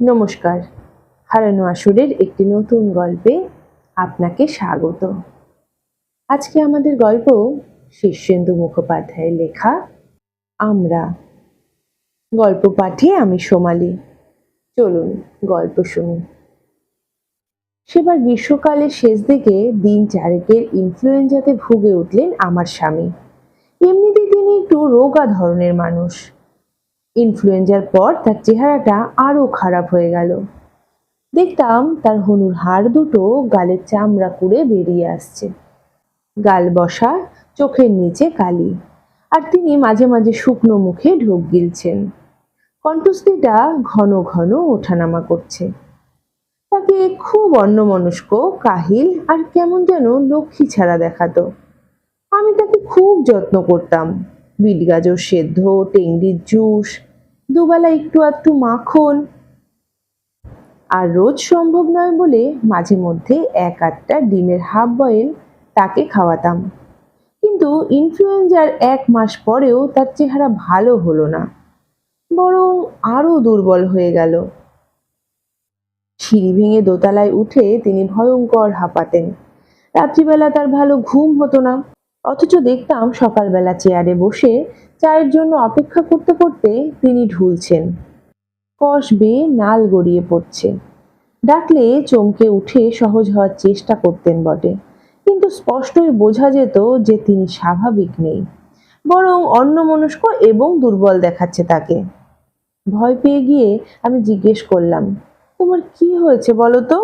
নমস্কার। হারানো আসরের একটি নতুন গল্পে আপনাকে স্বাগত। আজকে আমাদের গল্প শীর্ষেন্দু মুখোপাধ্যায়ের লেখা আমরা। গল্প পাঠে আমি সোমালি। চলুন, গল্প শুনি। সেবার গ্রীষ্মকালের শেষ দিকে দিন চারেকের ইনফ্লুয়েঞ্জাতে ভুগে উঠলেন আমার স্বামী। এমনিতে তিনি একটু রোগা ধরনের মানুষ। ইনফ্লুয়েঞ্জার পর তার চেহারাটা আরও খারাপ হয়ে গেল। দেখতাম তার হনুর হাড় দুটো গালের চামড়া কুড়ে বেরিয়ে আসছে। গাল বসা, চোখের নিচে কালি। আর তিনি মাঝে মাঝে শুকনো মুখে ঢোক গিলছেন। কণ্ঠস্থিটা ঘন ঘন ওঠানামা করছে। তাকে খুব অন্যমনস্ক, কাহিল আর কেমন যেন লক্ষ্মী ছাড়া দেখাতো। আমি তাকে খুব যত্ন করতাম। বিট গাজর সেদ্ধ টেংরির জুস, দুবেলা একটু আধটু মাখন। আর রোজ সম্ভব নয় বলে মাঝে মধ্যে এক আধটা ডিমের হাফ বয়েল তাকে খাওয়াতাম। কিন্তু ইনফ্লুয়েঞ্জার এক মাস পরেও তার চেহারা ভালো হলো না, বরং আরও দুর্বল হয়ে গেল। সিঁড়ি ভেঙে দোতলায় উঠে তিনি ভয়ঙ্কর হাঁপাতেন। রাত্রিবেলা তার ভালো ঘুম হতো না। অথচ দেখতাম সকালবেলা চেয়ারে বসে চায়ের জন্য অপেক্ষা করতে করতে তিনি ঢুলছেন। কষ বেয়ে নাল গড়িয়ে পড়ছে। ডাকলে চমকে উঠে সহজ হওয়ার চেষ্টা করতেন বটে। কিন্তু স্পষ্টই বোঝা যেত যে তিনি স্বাভাবিক নেই। বরং অন্যমনস্ক এবং দুর্বল দেখাচ্ছে তাকে। ভয় পেয়ে গিয়ে আমি জিজ্ঞেস করলাম, তোমার কি হয়েছে বলো তো?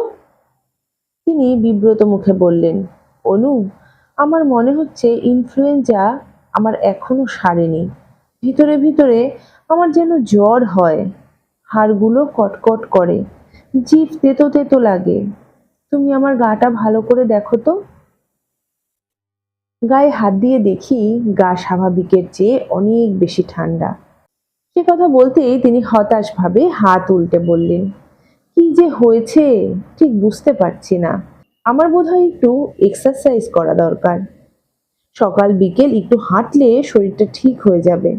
তিনি বিব্রত মুখে বললেন, অনু আমার মনে হচ্ছে ইনফ্লুয়েঞ্জা আমার এখনও সারেনি। ভিতরে ভিতরে আমার যেন জ্বর হয়, হাড়গুলো কটকট করে, জিভ তেতো তেতো লাগে। তুমি আমার গাটা ভালো করে দেখো তো। গায়ে হাত দিয়ে দেখি গা স্বাভাবিকের চেয়ে অনেক বেশি ঠান্ডা। সে কথা বলতেই তিনি হতাশভাবে হাত উল্টে বললেন, কি যে হয়েছে? ঠিক বুঝতে পারছি না। আমার বোধহয় একটু এক্সারসাইজ করা দরকার। সকাল, বিকেল একটু হাঁটলে শরীরটা ঠিক হয়ে যাবে।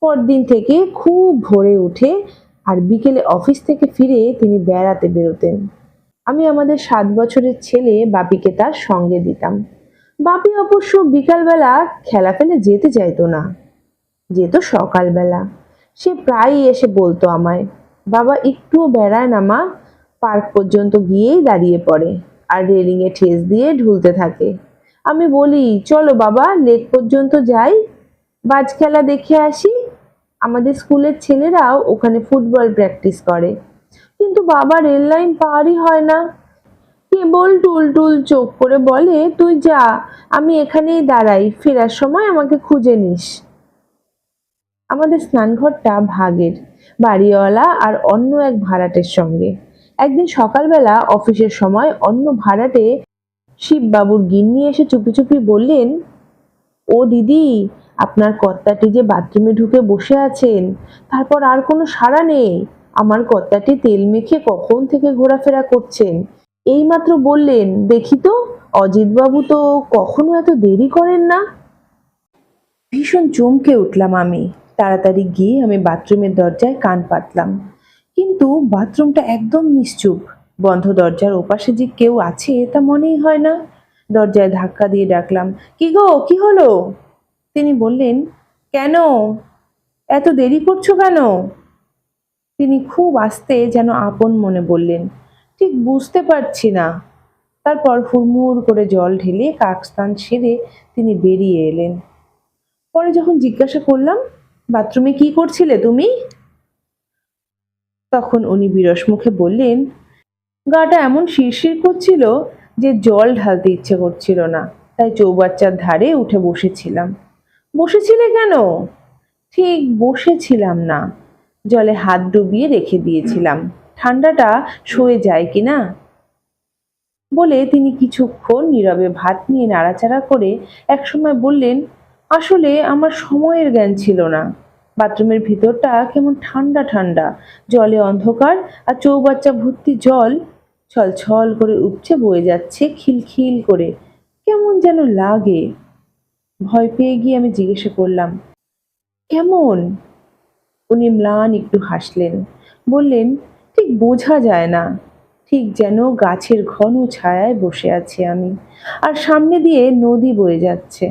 পরদিন থেকে খুব ভোরে উঠে আর বিকেলে অফিস থেকে ফিরে তিনি বেড়াতে বেরোতেন। আমি আমাদের সাত বছরের ছেলে বাপিকে তার সঙ্গে দিতাম। বাপি অবশ্য বিকালবেলা খেলা ফেলে যেতে চাইতো না। যেত সকালবেলা। সে প্রায়ই এসে বলতো আমায়, বাবা, একটুও বেড়ায় না মা। পার্ক পর্যন্ত গিয়েই দাঁড়িয়ে পড়ে। আর রেলিংয়ে ঠেস দিয়ে ঢুলতে থাকে। আমি বলি, চলো বাবা লেক পর্যন্ত যাই। বাজ খেলা দেখে আসি। আমাদের স্কুলের ছেলেরাও ওখানে ফুটবল প্র্যাকটিস করে। কিন্তু বাবা রেল লাইন পারই হয় না। কেবল টুল টুল চোখ করে বলে, তুই যা, আমি এখানেই দাঁড়াই, ফেরার সময় আমাকে খুঁজে নিস। আমাদের স্নানঘরটা ভাগের, বাড়িওয়ালা আর অন্য এক ভাড়াটের সঙ্গে। একদিন সকালবেলা অফিসের সময় অন্য ভাড়াটে শিববাবুর গিন্নি এসে চুপি চুপি বললেন, ও দিদি, আপনার কর্তাটি যে বাথরুমে ঢুকে বসে আছেন, তারপর আর কোনো সাড়া নেই। আমার কর্তাটি তেল মেখে কখন থেকে ঘোরাফেরা করছেন? এইমাত্র বললেন, দেখি তো, অজিতবাবু তো কখনো এত দেরি করেন না? ভীষণ চমকে উঠলাম আমি। তাড়াতাড়ি গিয়ে আমি বাথরুমের দরজায় কান পাতলাম। কিন্তু বাথরুমটা একদম নিশ্চুপ। বন্ধ দরজার ওপাশে যে কেউ আছে, তা মনেই হয় না। দরজায় ধাক্কা দিয়ে ডাকলাম, কি গো, কি হলো? তিনি বললেন, কেন? এত দেরি করছ কেন? তিনি খুব আস্তে যেন আপন মনে বললেন, ঠিক বুঝতে পারছি না। তারপর হুড়মুড় করে জল ঢেলে কাকস্থান সেরে তিনি বেরিয়ে এলেন। পরে যখন জিজ্ঞাসা করলাম, বাথরুমে কি করছিলে তুমি? তখন উনি বিরস মুখে বললেন, গাটা এমন শিরশির করছিল যে জল ঢালতে ইচ্ছে করছিল না। তাই চৌবাচ্চার ধারে উঠে বসেছিলাম। বসেছিলে কেন? ঠিক বসেছিলাম না। জলে হাত ডুবিয়ে রেখে দিয়েছিলাম। ঠান্ডাটা সয়ে যায় কি না? বলে তিনি কিছুক্ষণ নীরবে ভাত নিয়ে নাড়াচাড়া করে একসময় বললেন, আসলে আমার সময়ের জ্ঞান ছিল না। বাথরুমের ভিতরটা কেমন ঠান্ডা ঠান্ডা। জলে অন্ধকার আর চৌবাচ্চা ভর্তি জল ছল ছল করে উপচে বয়ে যাচ্ছে খিলখিল করে। কেমন যেন লাগে। ভয় পেয়ে গিয়ে আমি জিজ্ঞাসা করলাম, কেমন? উনি ম্লান একটু হাসলেন, বললেন, ঠিক বোঝা যায় না। ঠিক যেন গাছের ঘন ছায়ায় বসে আছি আমি আর সামনে দিয়ে নদী বয়ে যাচ্ছে।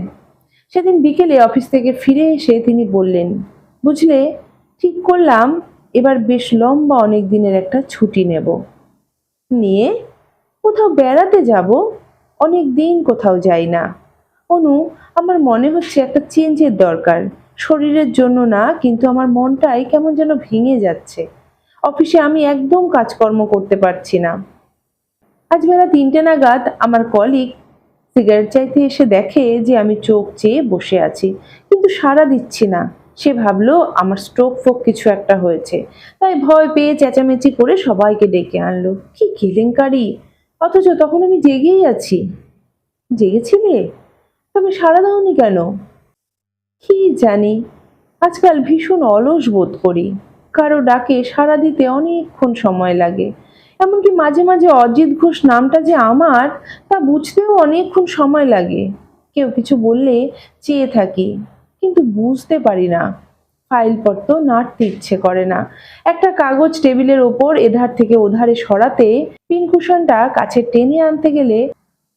সেদিন বিকেলে অফিস থেকে ফিরে এসে তিনি বললেন বুঝলে? ঠিক করলাম, এবার বেশ লম্বা অনেক দিনের একটা ছুটি নেব। নিয়ে কোথাও বেড়াতে যাব, অনেক দিন কোথাও যাই না। অনু, আমার মনে হচ্ছে একটা চেঞ্জের দরকার। শরীরের জন্য না, কিন্তু আমার মনটাই কেমন যেন ভেঙে যাচ্ছে। অফিসে আমি একদম কাজকর্ম করতে পারছি না। আজ বেলা তিনটে নাগাদ আমার কলিগ সিগারেট চাইতে এসে দেখে যে আমি চোখ চেয়ে বসে আছি, কিন্তু সাড়া দিচ্ছি না। সে ভাবলো, আমার স্ট্রোক ফোক কিছু একটা হয়েছে। তাই ভয় পেয়ে চেঁচামেচি করে সবাইকে ডেকে আনলো। কি কেলেঙ্কারি? অথচ তখন আমি জেগেই আছি। জেগেছিলে? তবে সারা দাওনি কেন? কি জানি, আজকাল ভীষণ অলস বোধ করি। কারও ডাকে সাড়া দিতে অনেকক্ষণ সময় লাগে। এমনকি মাঝে মাঝে অজিত ঘোষ নামটা যে আমার, তা বুঝতেও অনেকক্ষণ সময় লাগে। কেউ কিছু বললে চেয়ে থাকি। কিন্তু বুঝতে পারি না। ফাইলপত্র নাড়তে ইচ্ছে করে না। একটা কাগজ টেবিলের ওপর এধার থেকে ওধারে সরাতে পিনকুশনটা কাছে টেনে আনতে গেলে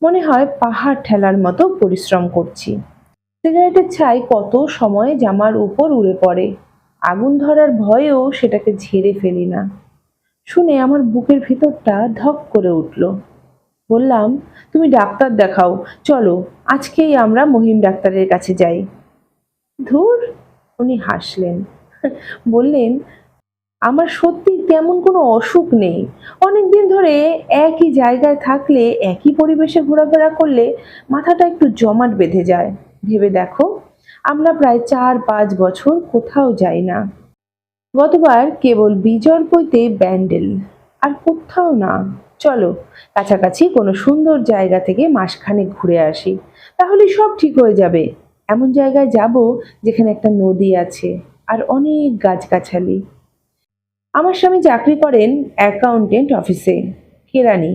মনে হয় পাহাড় ঠেলার মতো পরিশ্রম করছি। সিগারেটের ছাই কত সময় জামার উপর উড়ে পড়ে। আগুন ধরার ভয়েও সেটাকে ঝেড়ে ফেলি না। শুনে আমার বুকের ভিতরটা ধক করে উঠল। বললাম, তুমি ডাক্তার দেখাও। চলো, আজকেই আমরা মহিম ডাক্তারের কাছে যাই। ধুর, উনি হাসলেন। বললেন, আমার সত্যি তেমন কোনো অসুখ নেই। অনেকদিন ধরে একই জায়গায় থাকলে, একই পরিবেশে ঘোরাফেরা করলে মাথাটা একটু জমাট বেঁধে যায়। ভেবে দেখো, আমরা প্রায় চার পাঁচ বছর কোথাও যাই না। গতবার কেবল বিজর বইতে ব্যান্ডেল, আর কোথাও না। চলো, কাছাকাছি কোনো সুন্দর জায়গা থেকে মাসখানেক ঘুরে আসি। তাহলে সব ঠিক হয়ে যাবে। এমন জায়গায় যাব যেখানে একটা নদী আছে আর অনেক গাছগাছালি। আমার স্বামী চাকরি করেন অ্যাকাউন্টেন্ট অফিসে কেরানি।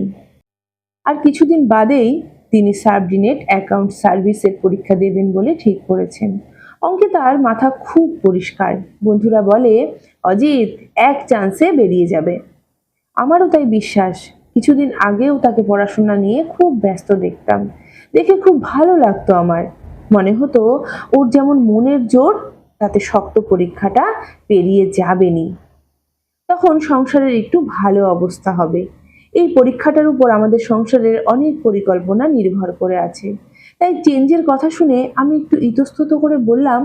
আর কিছুদিন বাদেই তিনি সাবডিনেট অ্যাকাউন্ট সার্ভিসের পরীক্ষা দেবেন বলে ঠিক করেছেন। অঙ্কে তার মাথা খুব পরিষ্কার। বন্ধুরা বলে, অজিত, এক চান্সে বেরিয়ে যাবে। আমারও তাই বিশ্বাস। কিছুদিন আগেও তাকে পড়াশোনা নিয়ে খুব ব্যস্ত দেখতাম। দেখে খুব ভালো লাগতো আমার। মনে হতো ওর যেমন মনের জোর, তাতে শক্ত পরীক্ষাটা পেরিয়ে যাবেনি। তখন সংসারের একটু ভালো অবস্থা হবে। এই পরীক্ষাটার উপর আমাদের সংসারের অনেক পরিকল্পনা নির্ভর করে আছে। তাই চেঞ্জের কথা শুনে আমি একটু ইতস্তত করে বললাম,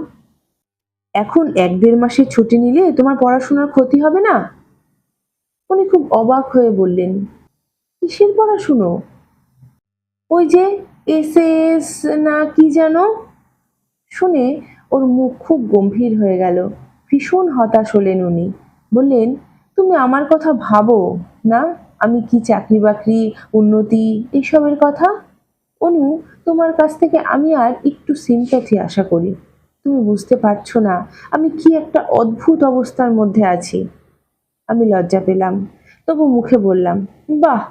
এখন এক দেড় মাসে ছুটি নিলে তোমার পড়াশোনার ক্ষতি হবে না? উনি খুব অবাক হয়ে বললেন, কিসের পড়াশুনো? ওই যে এসএস না কি যেন শুনে ওর মুখ খুব গম্ভীর হয়ে গেল। ভীষণ হতাশ হলেন উনি। বললেন, তুমি আমার কথা ভাবো না? আমি কি চাকরি বাকরি উন্নতি এসবের কথা? অনু, তোমার কাছ থেকে আমি আর একটু সিম্প্যাথি আশা করি। তুমি বুঝতে পারছ না, আমি কি একটা অদ্ভুত অবস্থার মধ্যে আছি। আমি লজ্জা পেলাম। তবু মুখে বললাম, বাহ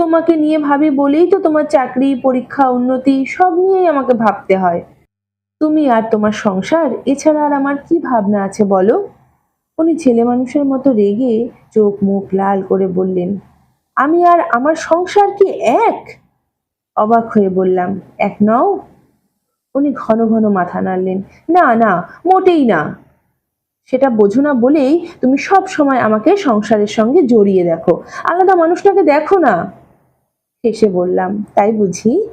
তোমাকে নিয়ে ভাবি বলেই তো তোমার চাকরি, পরীক্ষা, উন্নতি সব নিয়েই আমাকে ভাবতে হয়। তুমি আর তোমার সংসার, এছাড়া আর আমার কি ভাবনা আছে বলো? উনি ছেলে মানুষের মতো রেগে চোখ মুখ লাল করে বললেন, আমি আর আমার সংসার কি এক? অবাক হয়ে বললাম, এক নও? উনি ঘন ঘন মাথা নাড়লেন, না না, মোটেই না। সেটা বোঝো না বলেই তুমি সব সময় আমাকে সংসারের সঙ্গে জড়িয়ে দেখো। আলাদা মানুষটাকে দেখো না। হেসে বললাম, তাই বুঝি?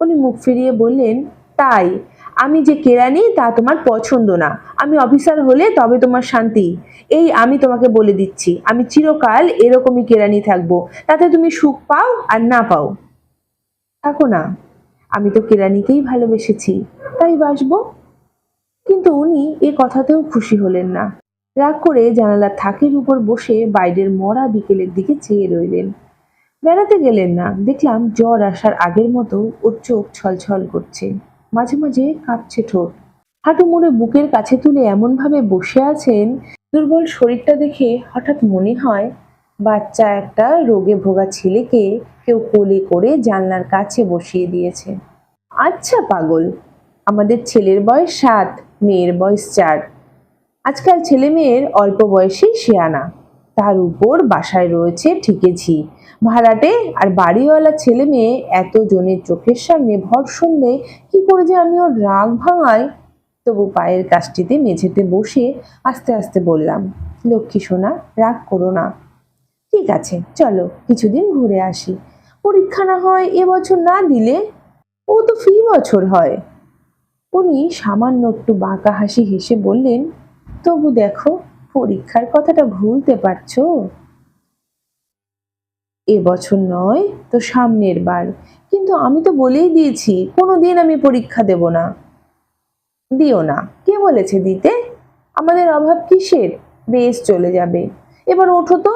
উনি মুখ ফিরিয়ে বললেন, তাই। আমি যে কেরানি তা তোমার পছন্দ না। আমি অফিসার হলে তবে তোমার শান্তি। এই আমি তোমাকে বলে দিচ্ছি, আমি চিরকাল এরকমই কেরানি থাকব। তাতে তুমি সুখ পাও আর না পাও। থাকো না। আমি তো কেরানিকেই ভালোবেসেছি। তাই বাসব? কিন্তু উনি এ কথাতেও খুশি হলেন না। রাগ করে জানালার থাকের উপর বসে বাইরের মরা বিকেলের দিকে চেয়ে রইলেন। বেড়াতে গেলেন না। দেখলাম জ্বর আসার আগের মতো ওর চোখ ছলছল করছে। মাঝে মাঝে কাঁপছে ঠোঁট। হাঁটু মুড়ে বুকের কাছে তুলে এমনভাবে বসে আছেন, দুর্বল শরীরটা দেখে হঠাৎ মনে হয়, বাচ্চা একটা রোগে ভোগা ছেলেকে কেউ কোলে করে জানলার কাছে বসিয়ে দিয়েছে। আচ্ছা পাগল, আমাদের ছেলের বয়স সাত, মেয়ের বয়স চার। আজকাল ছেলে মেয়ের অল্প বয়সেই শেয়ানা। তার উপর বাসায় রয়েছে ঠিকেছি। ভাড়াটে। আর বাড়িওয়ালা ছেলে মেয়ে এত জনের চোখের সামনে ভর্ষণ দেয় কি করে যে আমি ওর রাগ ভাঙাই? তবু পায়ের কাছটিতে মেঝেতে বসে আস্তে আস্তে বললাম, লক্ষ্মী সোনা, রাগ করো না। ঠিক আছে, চলো, কিছুদিন ঘুরে আসি। পরীক্ষা না হয় এবছর না দিলে? ও তো ফি বছর হয়। উনি সামান্য একটু বাঁকা হাসি হেসে বললেন, তবু দেখো, পরীক্ষার কথাটা ভুলতে পারছ? এবছর নয়, তো সামনের বার। কিন্তু আমি তো বলেই দিয়েছি কোনো দিন আমি পরীক্ষা দেব না। দিও না। কে বলেছে দিতে? আমাদের অভাব কিসের? বেশ চলে যাবে। এবার ওঠো তো।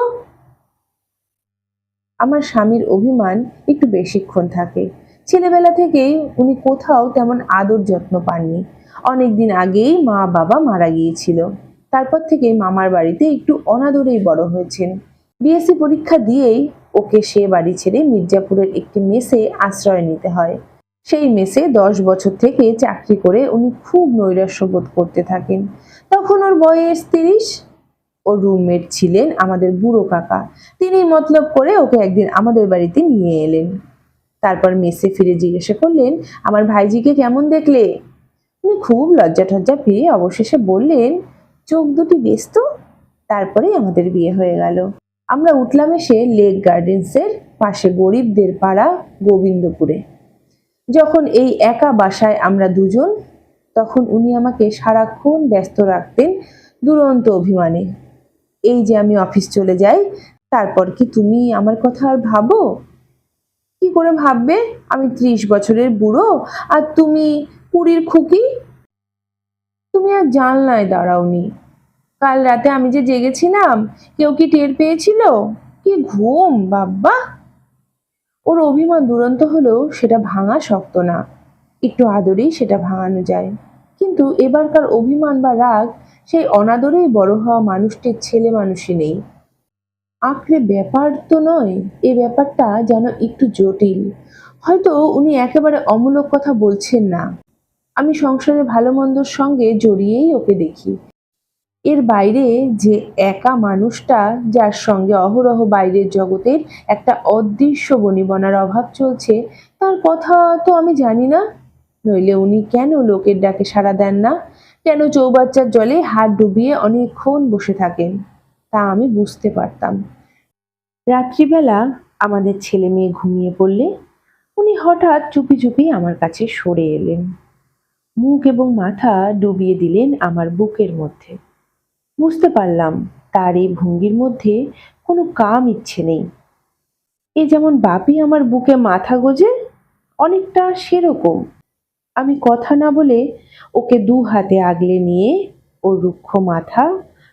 আমার স্বামীর অভিমান একটু বেশিক্ষণ থাকে। ছেলেবেলা থেকেই উনি কোথাও তেমন আদর যত্ন পাননি। অনেকদিন আগেই মা বাবা মারা গিয়েছিল। তারপর থেকে মামার বাড়িতে একটু অনাদরেই বড় হয়েছেন। বিএসসি পরীক্ষা দিয়েই ওকে সে বাড়ি ছেড়ে মির্জাপুরের একটি মেসে আশ্রয় নিতে হয়। সেই মেসে দশ বছর থেকে চাকরি করে উনি খুব নৈরাশ্য বোধ করতে থাকেন। তখন ওর বয়স তিরিশ। ওর রুমমেট ছিলেন আমাদের বুড়ো কাকা। তিনি মতলব করে ওকে একদিন আমাদের বাড়িতে নিয়ে এলেন। তারপর মেসে ফিরে জিজ্ঞাসা করলেন, আমার ভাইজিকে কেমন দেখলে? উনি খুব লজ্জা টজ্জা পেয়ে অবশেষে বললেন, চোখ দুটি ব্যস্ত, তারপরেই আমাদের বিয়ে হয়ে গেল। আমরা উঠলাম এসে লেক গার্ডেন্সের পাশে গরিবদের পাড়া গোবিন্দপুরে। যখন এই একা বাসায় আমরা দুজন, তখন উনি আমাকে সারাক্ষণ ব্যস্ত রাখতেন দুরন্ত অভিমানে। এই যে আমি অফিস চলে যাই, তারপর কি তুমি আমার কথা আর ভাবো? কি করে ভাববে? আমি ত্রিশ বছরের বুড়ো, আর তুমি কুড়ির খুকি? তুমি আর জানলায় দাঁড়াওনি। কাল রাতে আমি যে জেগেছিলাম, কেউ কি টের পেয়েছিল? কি ঘুম, বাব্বা! ওর অভিমান দুরন্ত হলেও সেটা ভাঙা শক্ত না। একটু আদরেই সেটা ভাঙানো যায়। কিন্তু এবারকার অভিমান বা রাগ, সেই অনাদরেই বড় হওয়া মানুষটির ছেলে মানুষই নেই। আঁকড়ে ব্যাপার তো নয়, এ ব্যাপারটা যেন একটু জটিল। হয়তো উনি একেবারে অমূলক কথা বলছেন না। আমি সংসারের ভালো মন্দর সঙ্গে জড়িয়েই ওকে দেখি। এর বাইরে যে একা মানুষটা, যার সঙ্গে অহরহ বাইরের জগতের একটা অদৃশ্য বনিবনার অভাব চলছে, তার কথা তো আমি জানি না। নইলে উনি কেন লোকের ডাকে সাড়া দেন না? কেন চৌবাচ্চার জলে হাত ডুবিয়ে অনেকক্ষণ বসে থাকেন? তা আমি বুঝতে পারতাম। রাত্রিবেলা আমাদের ছেলে মেয়ে ঘুমিয়ে পড়লে উনি হঠাৎ চুপি চুপি আমার কাছে সরে এলেন। মুখ এবং মাথা ডুবিয়ে দিলেন আমার বুকের মধ্যে। বুঝতে পারলাম তার এই ভঙ্গির মধ্যে কোনো কাম ইচ্ছে নেই। এ যেমন বাপি আমার বুকে মাথা গোজে, অনেকটা সেরকম। আমি কথা না বলে ওকে দু হাতে আগলে নিয়ে ওর রুক্ষ মাথা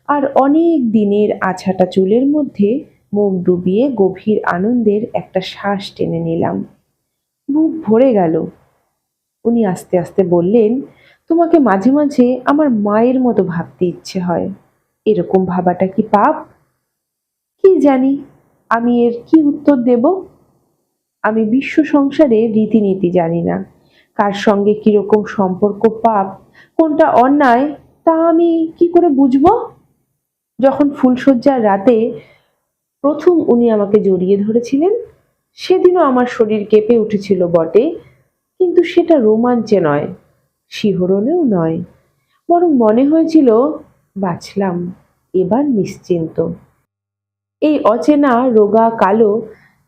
আর অনেক দিনের আছাটা চুলের মধ্যে মুখ ডুবিয়ে গভীর আনন্দের একটা শ্বাস টেনে নিলাম। বুক ভরে গেল। উনি আস্তে আস্তে বললেন, তোমাকে মাঝে মাঝে আমার মায়ের মতো ভাবতে ইচ্ছে হয়। এরকম ভাবাটা কি পাপ? কি জানি? আমি এর কি উত্তর দেব? আমি বিশ্ব সংসারে রীতিনীতি জানি না। কার সঙ্গে কীরকম সম্পর্ক পাপ? কোনটা অন্যায়? তা আমি কি করে বুঝব? যখন ফুলশয্যার রাতে প্রথম উনি আমাকে জড়িয়ে ধরেছিলেন, সেদিনও আমার শরীর কেঁপে উঠেছিল বটে, কিন্তু সেটা রোমাঞ্চে নয়, শিহরণেও নয়। বরং মনে হয়েছিল বাঁচলাম, এবার নিশ্চিন্ত। এই অচেনা, রোগা, কালো,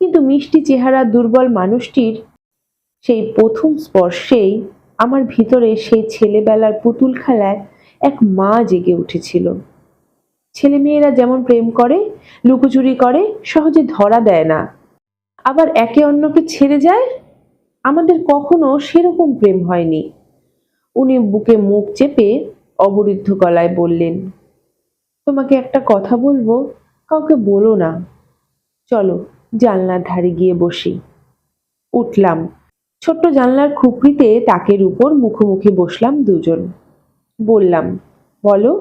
কিন্তু মিষ্টি চেহারা দুর্বল মানুষটির সেই প্রথম স্পর্শেই আমার ভিতরে সেই ছেলেবেলার পুতুল খেলায় এক মা জেগে উঠেছিল। ছেলে মেয়েরা যেমন প্রেম করে, লুকোচুরি করে, সহজে ধরা দেয় না। আবার একে অন্যকে ছেড়ে যায়? আমাদের কখনো সেরকম প্রেম হয়নি। উনি বুকে মুখ চেপে অবরুদ্ধ গলায় বললেন, তোমাকে একটা কথা বলব? কাউকে বলো না। চলো, জানলার ধারে গিয়ে বসি। উঠলাম। ছোট্ট জানলার খুপড়িতে তাকের উপর মুখোমুখি বসলাম দুজন। বললাম, বলো।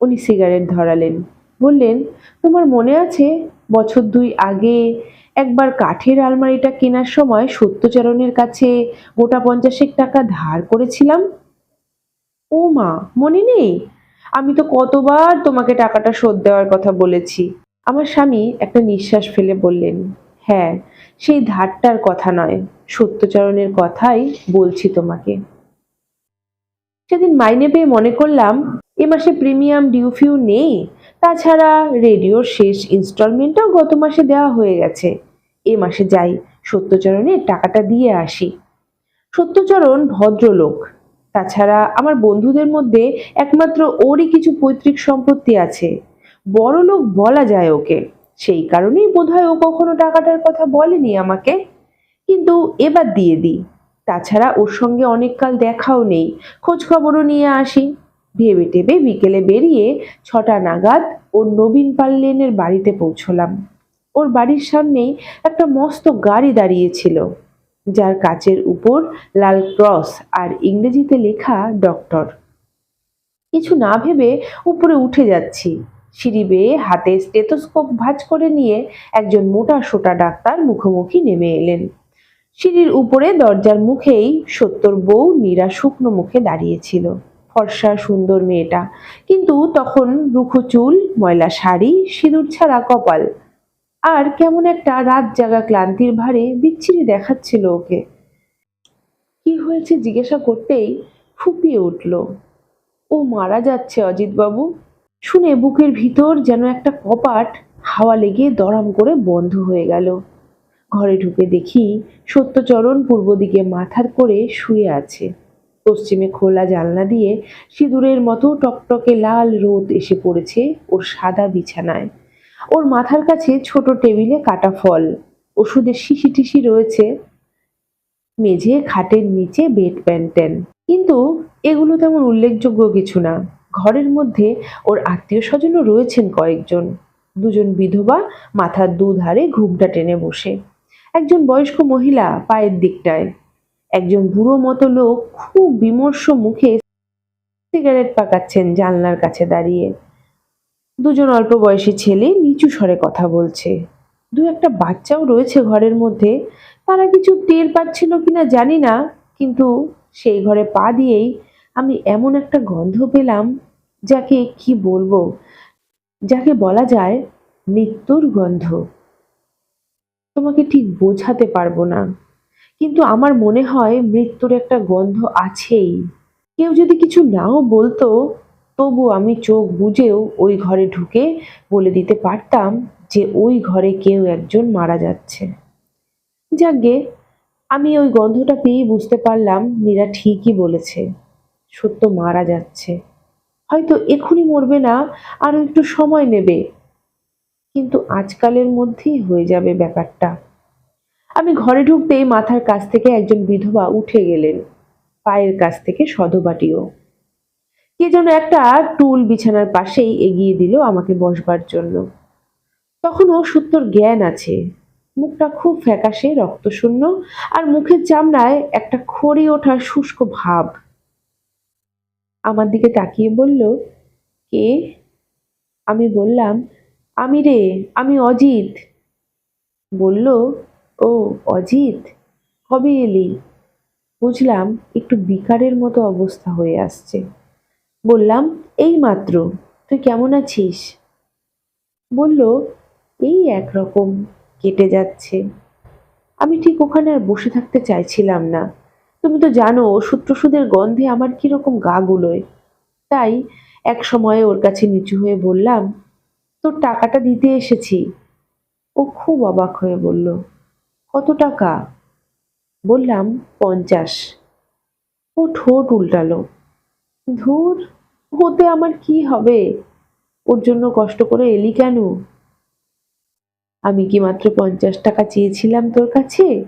উনি সিগারেট ধরালেন। বললেন, তোমার মনে আছে, বছর দুই আগে একবার কাঠের আলমারিটা কেনার সময় সত্যচরণের কাছে গোটা পঞ্চাশেক টাকা ধার করেছিলাম? ও মা, মনে নেই? আমি তো কতবার তোমাকে টাকাটা শোধ দেওয়ার কথা বলেছি। আমার স্বামী একটা নিঃশ্বাস ফেলে বললেন হ্যাঁ সেই ধারটার কথা নয়, সত্যচরণের কথাই বলছি তোমাকে। সেদিন মাইনে পেয়ে মনে করলাম, এ মাসে প্রিমিয়াম ডিউ ফিউ নেই। তাছাড়া রেডিওর শেষ ইনস্টলমেন্টটাও গত মাসে দেওয়া হয়ে গেছে। এ মাসে যাই, সত্যচরণের টাকাটা দিয়ে আসি। সত্যচরণ ভদ্রলোক তাছাড়া আমার বন্ধুদের মধ্যে একমাত্র ওরই কিছু পৈতৃক সম্পত্তি আছে। বড় লোক বলা যায় ওকে। সেই কারণেই বোধহয় ও কখনো টাকাটার কথা বলেনি আমাকে। কিন্তু এবার দিয়ে দিই। তাছাড়া ওর সঙ্গে অনেককাল দেখাও নেই। খোঁজ খবরও নিয়ে আসি। ভেবে টেবে বিকেলে বেরিয়ে ছটা নাগাদ ওর নবীন পাল্লেনের বাড়িতে পৌঁছলাম। ওর বাড়ির সামনেই একটা মস্ত গাড়ি দাঁড়িয়েছিল। যার কাচের উপর লাল ক্রস আর ইংরেজিতে লেখা ডক্টর। কিছু না ভেবে উপরে উঠে যাচ্ছি। সিঁড়ি বেয়ে হাতে স্টেথোস্কোপ ভাঁজ করে নিয়ে একজন মোটা সোটা ডাক্তার মুখোমুখি নেমে এলেন। সিঁড়ির উপরে দরজার মুখেই সত্তর বউ নীরা শুকনো মুখে দাঁড়িয়েছিল। ফর্সা সুন্দর মেয়েটা। কিন্তু তখন রুখো চুল, ময়লা শাড়ি, সিঁদুর ছাড়া কপাল আর কেমন একটা রাত জাগা ক্লান্তির ভারে বিচ্ছিরি দেখাচ্ছিল ওকে। কি হয়েছে জিজ্ঞাসা করতেই ফুপিয়ে উঠল। ও মারা যাচ্ছে অজিতবাবু। শুনে বুকের ভিতর যেন একটা কপাট হাওয়া লেগে দড়াম করে বন্ধ হয়ে গেল। ঘরে ঢুকে দেখি সত্যচরণ পূর্ব দিকে মাথার করে শুয়ে আছে। পশ্চিমে খোলা জানলা দিয়ে সিঁদুরের মতো টকটকে লাল রোদ এসে পড়েছে ওর সাদা বিছানায়। ওর মাথার কাছে ছোট টেবিলে কাটা ফল। ওষুধের শিশি টিসি রয়েছে। মেঝে, খাটের নিচে বেড প্যান্টেন কিন্তু এগুলো তেমন উল্লেখযোগ্য কিছু না। ঘরের মধ্যে ওর আত্মীয় স্বজনও রয়েছেন কয়েকজন। দুজন বিধবা মাথার দুধারে ঘুমটা টেনে বসে। একজন বয়স্ক মহিলা পায়ের দিকটায়। একজন বুড়ো মতো লোক খুব বিমর্ষ মুখে সিগারেট পাকাচ্ছেন জানলার কাছে দাঁড়িয়ে। দুজন অল্প বয়সী ছেলে নিচু স্বরে কথা বলছে। দু একটা বাচ্চাও রয়েছে ঘরের মধ্যে। তারা কিছু টের পাচ্ছিল কিনা জানি না, কিন্তু সেই ঘরে পা দিয়েই আমি এমন একটা গন্ধ পেলাম যাকে কি বলব, যাকে বলা যায় মৃত্যুর গন্ধ। তোমাকে ঠিক বোঝাতে পারব না, কিন্তু আমার মনে হয় মৃত্যুর একটা গন্ধ আছেই। কেউ যদি কিছু নাও বলতো তবু আমি চোখ বুঝেও ওই ঘরে ঢুকে বলে দিতে পারতাম যে ওই ঘরে কেউ একজন মারা যাচ্ছে। যাকে আমি ওই গন্ধটা পেয়েই বুঝতে পারলাম মীরা ঠিকই বলেছে, সত্য মারা যাচ্ছে। হয়তো এখনই মরবে না, আরও একটু সময় নেবে। কিন্তু আজকালের মধ্যেই হয়ে যাবে ব্যাপারটা। আমি ঘরে ঢুকতেই মাথার কাছ থেকে একজন বিধবা উঠে গেলেন, পায়ের কাছ থেকে সধবাটিও কে যেন একটা টুল বিছানার পাশেই এগিয়ে দিল আমাকে বসবার জন্য। তখনও সত্যর জ্ঞান আছে। মুখটা খুব ফ্যাকাশে, রক্তশূন্য, আর মুখের চামড়ায় একটা খড়ি ওঠা শুষ্ক ভাব। আমার দিকে তাকিয়ে বলল, কে? আমি বললাম, আমি রে, আমি অজিত। বলল, ও, অজিত? কবে এলি? বুঝলাম একটু বিকারের মতো অবস্থা হয়ে আসছে। বললাম, এই মাত্র, তুই কেমন আছিস? বলল, এই একরকম, কেটে যাচ্ছে। আমি ঠিক ওখানে আর বসে থাকতে চাইছিলাম না। তুমি তো জানো টষুধের গন্ধে আমার কীরকম গা গুলোয়। তাই এক সময়ে ওর কাছে নিচু হয়ে বললাম, তোর টাকাটা দিতে এসেছি। ও খুব অবাক হয়ে বলল, কত টাকা? বললাম, পঞ্চাশ। ও ঠোঁট উল্টালো, ধুর হতে আমার কি হবে? ওর জন্য কষ্ট করে এলি কেন? আমি কি মাত্র পঞ্চাশ টাকা চেয়েছিলাম তোর কাছে?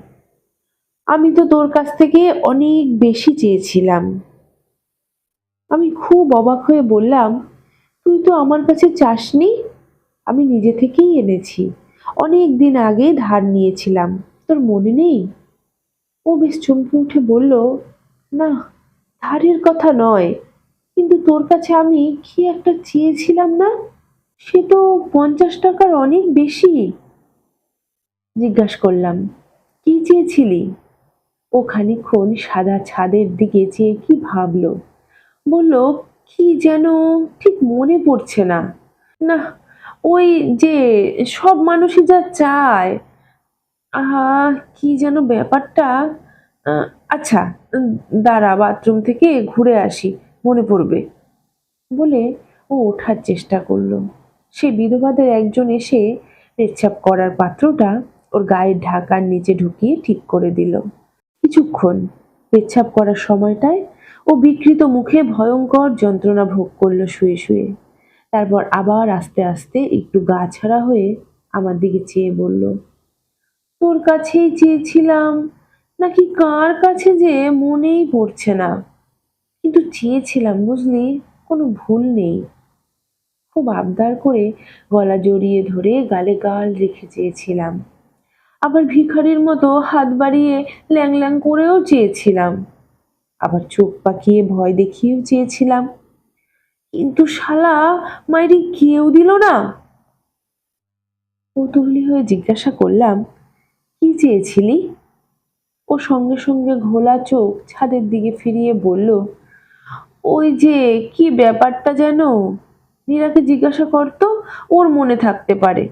আমি তো তোর কাছ থেকে অনেক বেশি চেয়েছিলাম। আমি খুব অবাক হয়ে বললাম, তুই তো আমার কাছে চাসনি? আমি নিজে থেকেই এনেছি। অনেক দিন আগে ধার নিয়েছিলাম। তোর মনে নেই? ও বেশ চমকে উঠে বলল, না, ধারের কথা নয়। তোর কাছে আমি কি একটা চেয়েছিলাম না? সে তো পঞ্চাশ টাকার অনেক বেশি। জিজ্ঞাসা করলাম, কি চেয়েছিলি? ও খানিক্ষণ সাদা ছাদের দিকে চেয়ে কি ভাবলো। বলল, কি যেন ঠিক মনে পড়ছে না। না ওই যে সব মানুষই যা চায়। আহা, কি যেন ব্যাপারটা? আচ্ছা দাঁড়া, বাথরুম থেকে ঘুরে আসি, মনে পড়বে। বলে ও ওঠার চেষ্টা করল। সে বিধবাদের একজন এসে পেচ্ছাপ করার পাত্রটা ওর গায়ের ঢাকার নিচে ঢুকিয়ে ঠিক করে দিল। কিছুক্ষণ পেচ্ছাপ করার সময়টায় ও বিকৃত মুখে ভয়ঙ্কর যন্ত্রণা ভোগ করল শুয়ে শুয়ে। তারপর আবার আস্তে আস্তে একটু গা ছাড়া হয়ে আমার দিকে চেয়ে বলল, তোর কাছেই চেয়েছিলাম, নাকি কার কাছে যে মনেই পড়ছে না? কিন্তু চেয়েছিলাম, বুঝলি? কোনো ভুল নেই। খুব আবদার করে গলা জড়িয়ে ধরে গালে গাল রেখে চেয়েছিলাম। আবার ভিখারির মতো হাত বাড়িয়ে ল্যাং ল্যাং করেও চেয়েছিলাম। আবার চোখ পাকিয়ে ভয় দেখিয়েও চেয়েছিলাম। কিন্তু শালা মাইরি কেউ দিল না। কৌতূহলী হয়ে জিজ্ঞাসা করলাম, কি চেয়েছিলি? ও সঙ্গে সঙ্গে ঘোলা চোখ ছাদের দিকে ফিরিয়ে বলল ওই যে, কি ব্যাপারটা যেন? মীরাকে জিজ্ঞাসা করতো ওর মনে থাকতে পারে।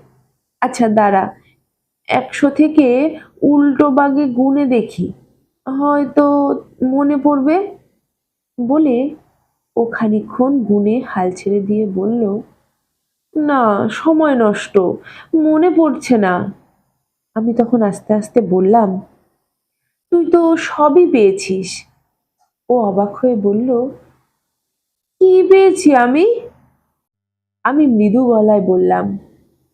আচ্ছা দাঁড়া। একশো থেকে উল্টো বাগে গুনে দেখি। হয়তো মনে পড়বে? বলে ও খানিকক্ষণ গুনে হাল ছেড়ে দিয়ে বলল, না, সময় নষ্ট, মনে পড়ছে না। আমি তখন আস্তে আস্তে বললাম, তুই তো সবই পেয়েছিস। ও অবাক হয়ে বলল কি পেয়েছি আমি? আমি মৃদু গলায় বললাম,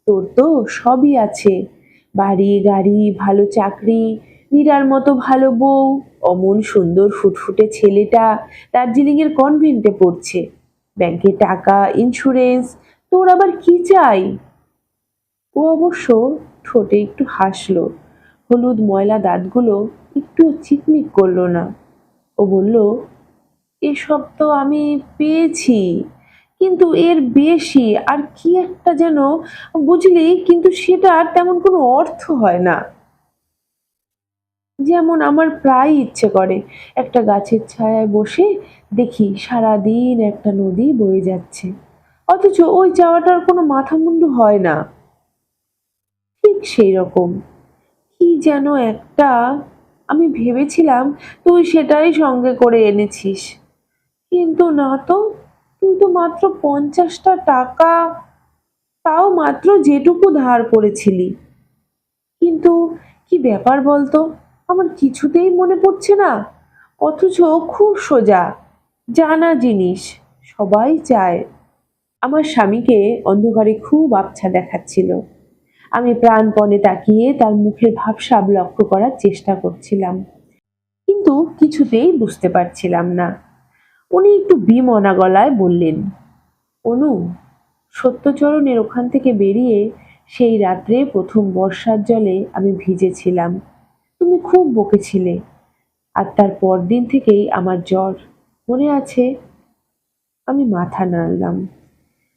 তোর তো সবই আছে। বাড়ি, গাড়ি, ভালো চাকরি মীরার মতো ভালো বউ, অমন সুন্দর ফুটফুটে ছেলেটা দার্জিলিংয়ের কনভেন্টে পড়ছে। ব্যাংকে টাকা ইন্স্যুরেন্স তোর আবার কি চাই? ও অবশ্য ঠোঁটে একটু হাসলো। হলুদ ময়লা দাঁতগুলো একটু চিকমিক করল না। ও বলল এসব তো আমি পেয়েছি। কিন্তু এর বেশি আর কি একটা যেন, বুঝলি? কিন্তু সেটার তেমন কোনো অর্থ হয় না। যেমন আমার প্রায় ইচ্ছে করে একটা গাছের ছায়ায় বসে দেখি সারাদিন একটা নদী বয়ে যাচ্ছে। অথচ ওই চাওয়াটার কোনো মাথা মুন্ডু হয় না। ঠিক সেই রকম। কি যেন একটা আমি ভেবেছিলাম তুই সেটাই সঙ্গে করে এনেছিস। কিন্তু না তো তুই তো মাত্র পঞ্চাশটা টাকা, তাও মাত্র যেটুকু ধার করেছিলি। কিন্তু কি ব্যাপার বলতো, আমার কিছুতেই মনে পড়ছে না। অথচ খুব সোজা, জানা জিনিস, সবাই চায়। আমার স্বামীকে অন্ধকারে খুব আবছা দেখাচ্ছিল। আমি প্রাণপণে তাকিয়ে তার মুখের ভাবসাব লক্ষ্য করার চেষ্টা করছিলাম। কিন্তু কিছুতেই বুঝতে পারছিলাম না। উনি একটু বিমনা গলায় বললেন, অনু সত্যচরণের ওখান থেকে বেরিয়ে সেই রাত্রে প্রথম বর্ষার জলে আমি ভিজেছিলাম। তুমি খুব বকেছিলে, আর তার পরদিন থেকেই আমার জ্বর মনে আছে। আমি মাথা নাড়লাম।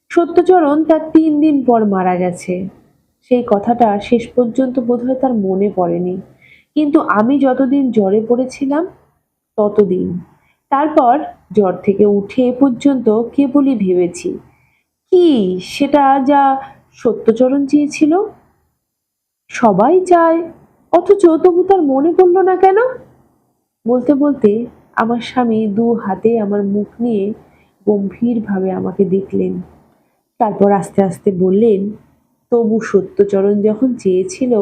সত্যচরণ তার তিন দিন পর মারা গেছে। সেই কথাটা শেষ পর্যন্ত বোধহয় তার মনে পড়েনি। কিন্তু আমি যতদিন জ্বরে পড়েছিলাম, ততদিন। তারপর জ্বর থেকে উঠে এ পর্যন্ত কেবলই ভেবেছি। কি সেটা যা সত্যচরণ চেয়েছিল? সবাই চায়, অথচ তবু তার মনে পড়ল না কেন? বলতে বলতে আমার স্বামী দু হাতে আমার মুখ নিয়ে গম্ভীরভাবে আমাকে দেখলেন। তারপর আস্তে আস্তে বললেন, তবু সত্যচরণ যখন চেয়েছিল,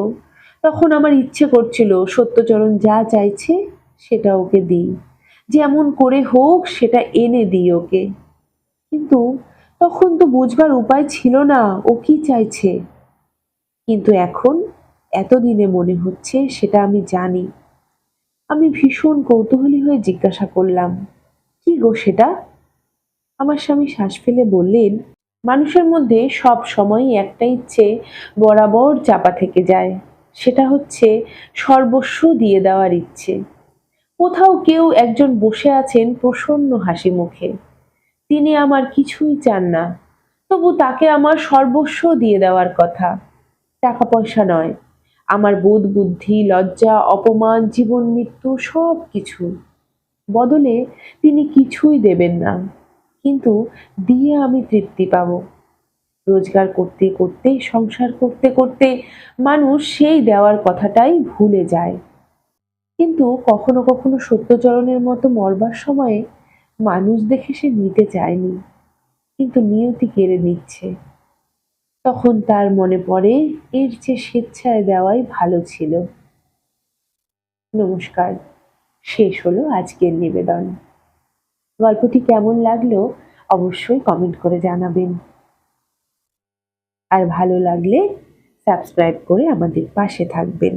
তখন আমার ইচ্ছে করছিল সত্যচরণ যা চাইছে সেটা ওকে দিই। যেমন করে হোক, সেটা এনে দিই ওকে। কিন্তু তখন তো বুঝবার উপায় ছিল না, ও কি চাইছে? কিন্তু এখন এতদিনে মনে হচ্ছে সেটা আমি জানি। আমি ভীষণ কৌতূহলী হয়ে জিজ্ঞাসা করলাম, কি গো সেটা? আমার স্বামী শ্বাস ফেলে বললেন, মানুষের মধ্যে সব সময়ই একটা ইচ্ছে বরাবর চাপা থেকে যায়। সেটা হচ্ছে সর্বস্ব দিয়ে দেওয়ার ইচ্ছে। কোথাও কেউ একজন বসে আছেন প্রসন্ন হাসি মুখে। তিনি আমার কিছুই চান না, তবু তাকে আমার সর্বস্ব দিয়ে দেওয়ার কথা। টাকা পয়সা নয়, আমার বোধ, বুদ্ধি, লজ্জা, অপমান, জীবন, মৃত্যু সব কিছু বদলে তিনি কিছুই দেবেন না, কিন্তু দিয়ে আমি তৃপ্তি পাবো। রোজগার করতে করতে, সংসার করতে করতে মানুষ সেই দেওয়ার কথাটাই ভুলে যায়। কিন্তু কখনো কখনো সত্যচরণের মতো মরবার সময়ে মানুষ দেখে সে নিতে চায়নি, কিন্তু নিয়তি কেড়ে নিচ্ছে। তখন তার মনে পড়ে, এর চেয়ে স্বেচ্ছায় দেওয়াই ভালো ছিল। নমস্কার, শেষ হলো আজকের নিবেদন। গল্পটি কেমন লাগল অবশ্যই কমেন্ট করে জানাবেন। আর ভালো লাগলে সাবস্ক্রাইব করে আমাদের পাশে থাকবেন।